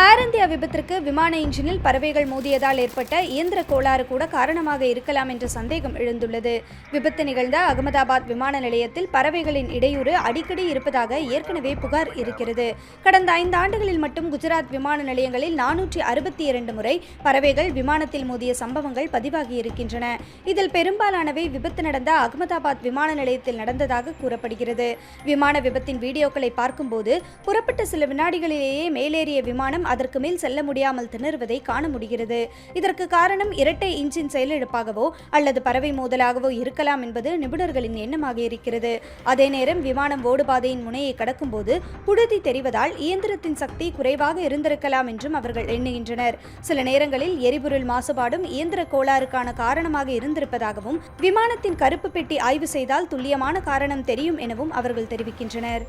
ஏர் India விபத்திற்கு விமான இன்ஜினில் பறவைகள் மோதியதால் ஏற்பட்ட இயந்திர கோளாறு கூட காரணமாக இருக்கலாம் என்ற சந்தேகம் எழுந்துள்ளது. விபத்து நிகழ்ந்த அகமதாபாத் விமான நிலையத்தில் பறவைகளின் இடையூறு அடிக்கடி இருப்பதாக ஏற்கனவே புகார் இருக்கிறது. கடந்த ஐந்து ஆண்டுகளில் மட்டும் குஜராத் விமான நிலையங்களில் நானூற்றி அறுபத்தி இரண்டு முறை பறவைகள் விமானத்தில் மோதிய சம்பவங்கள் பதிவாகி இருக்கின்றன. இதில் பெரும்பாலானவை விபத்து நடந்த அகமதாபாத் விமான நிலையத்தில் நடந்ததாக கூறப்படுகிறது. விமான விபத்தின் வீடியோக்களை பார்க்கும்போது புறப்பட்ட சில வினாடிகளிலேயே மேலேறிய விமானம் அதற்கு மேல் செல்ல முடியாமல் திணறுவதை காண முடிகிறது. இதற்கு காரணம் இரட்டை இன்ஜின் செயலிழப்பாகவோ அல்லது பறவை மோதலாகவோ இருக்கலாம் என்பது நிபுணர்களின் எண்ணமாக இருக்கிறது. அதே நேரம் விமானம் ஓடுபாதையின் முனையை கடக்கும்போது புழுதி தெரிவதால் இயந்திரத்தின் சக்தி குறைவாக இருந்திருக்கலாம் என்றும் அவர்கள் எண்ணுகின்றனர். சில நேரங்களில் எரிபொருள் மாசுபாடும் இயந்திர கோளாறுக்கான காரணமாக இருந்திருப்பதாகவும் விமானத்தின் கருப்பு பெட்டி ஆய்வு செய்தால் துல்லியமான காரணம் தெரியும் எனவும் அவர்கள் தெரிவிக்கின்றனர்.